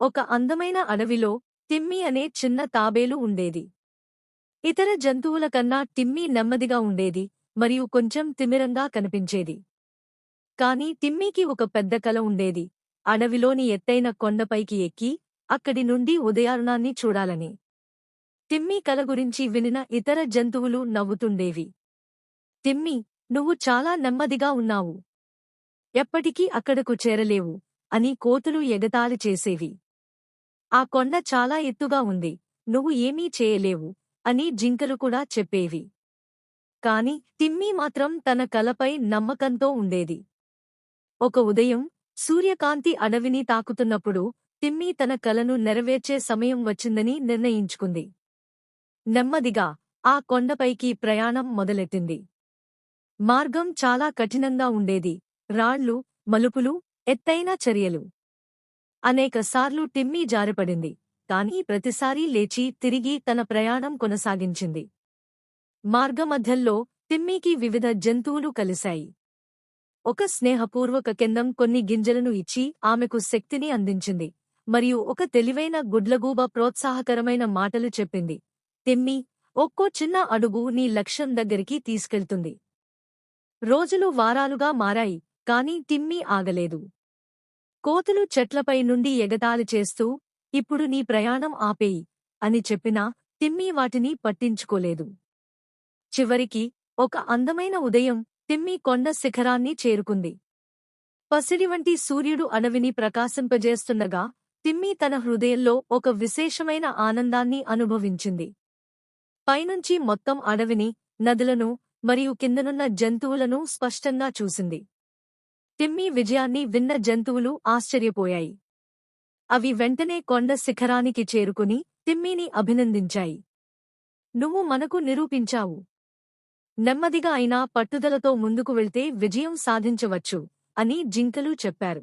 ఒక అందమైన అడవిలో తిమ్మి అనే చిన్న తాబేలు ఉండేది. ఇతర జంతువుల కన్నా టిమ్మి నెమ్మదిగా ఉండేది మరియు కొంచెం తిమిరంగా కనిపించేది. కాని టిమ్మీకి ఒక పెద్ద కల ఉండేది. అడవిలోని ఎత్తైన కొండపైకి ఎక్కి అక్కడి నుండి ఉదయారుణాన్ని చూడాలని. తిమ్మి కల గురించి వినిన ఇతర జంతువులు నవ్వుతుండేవి. తిమ్మి నువ్వు చాలా నెమ్మదిగా ఉన్నావు. ఎప్పటికీ అక్కడకు చేరలేవు అని కోతులు ఎగతాళి చేసేవి. ఆ కొండ చాలా ఎత్తుగా ఉంది. నువ్వు ఏమీ చేయలేవు అని జింకలు కూడా చెప్పేవి. కాని తిమ్మీ మాత్రం తన కలపై నమ్మకంతో ఉండేది. ఒక ఉదయం సూర్యకాంతి అడవిని తాకుతున్నప్పుడు తిమ్మీ తన కలను నెరవేర్చే సమయం వచ్చిందని నిర్ణయించుకుంది. నెమ్మదిగా ఆ కొండపైకి ప్రయాణం మొదలెట్టింది. మార్గం చాలా కఠినంగా ఉండేది. రాళ్ళు మలుపులు ఎత్తైన చర్యలు. అనేకసార్లు టిమ్మీ జారిపడింది. కాని ప్రతిసారీ లేచి తిరిగి తన ప్రయాణం కొనసాగించింది. మార్గమధ్యల్లో తిమ్మీకి వివిధ జంతువులు కలిశాయి. ఒక స్నేహపూర్వక కిందం కొన్ని గింజలను ఇచ్చి ఆమెకు శక్తిని అందించింది. మరియు ఒక తెలివైన గుడ్లగూబ ప్రోత్సాహకరమైన మాటలు చెప్పింది. తిమ్మి ఒక్కో చిన్న అడుగు నీ లక్ష్యం దగ్గరికి తీసుకెళ్తుంది. రోజులు వారాలుగా మారాయి కాని తిమ్మీ ఆగలేదు. కోతులు చెట్లపై నుండి ఎగతాళి చేస్తూ ఇప్పుడు నీ ప్రయాణం ఆపేయి అని చెప్పినా తిమ్మీ వాటిని పట్టించుకోలేదు. చివరికి ఒక అందమైన ఉదయం తిమ్మీ కొండ శిఖరాన్ని చేరుకుంది. పసిడి వంటి సూర్యుడు అడవిని ప్రకాశింపజేస్తుండగా తిమ్మీ తన హృదయంలో ఒక విశేషమైన ఆనందాన్ని అనుభవించింది. పైనుంచి మొత్తం అడవిని నదులను మరియు కిందనున్న జంతువులను స్పష్టంగా చూసింది. తిమ్మీ విజయాన్ని విన్న జంతువులు ఆశ్చర్యపోయాయి. అవి వెంటనే కొండ శిఖరానికి చేరుకుని తిమ్మీని అభినందించాయి. నువ్వు మనకు నిరూపించావు. నెమ్మదిగా అయినా పట్టుదలతో ముందుకు వెళ్తే విజయం సాధించవచ్చు అని జింకలు చెప్పారు.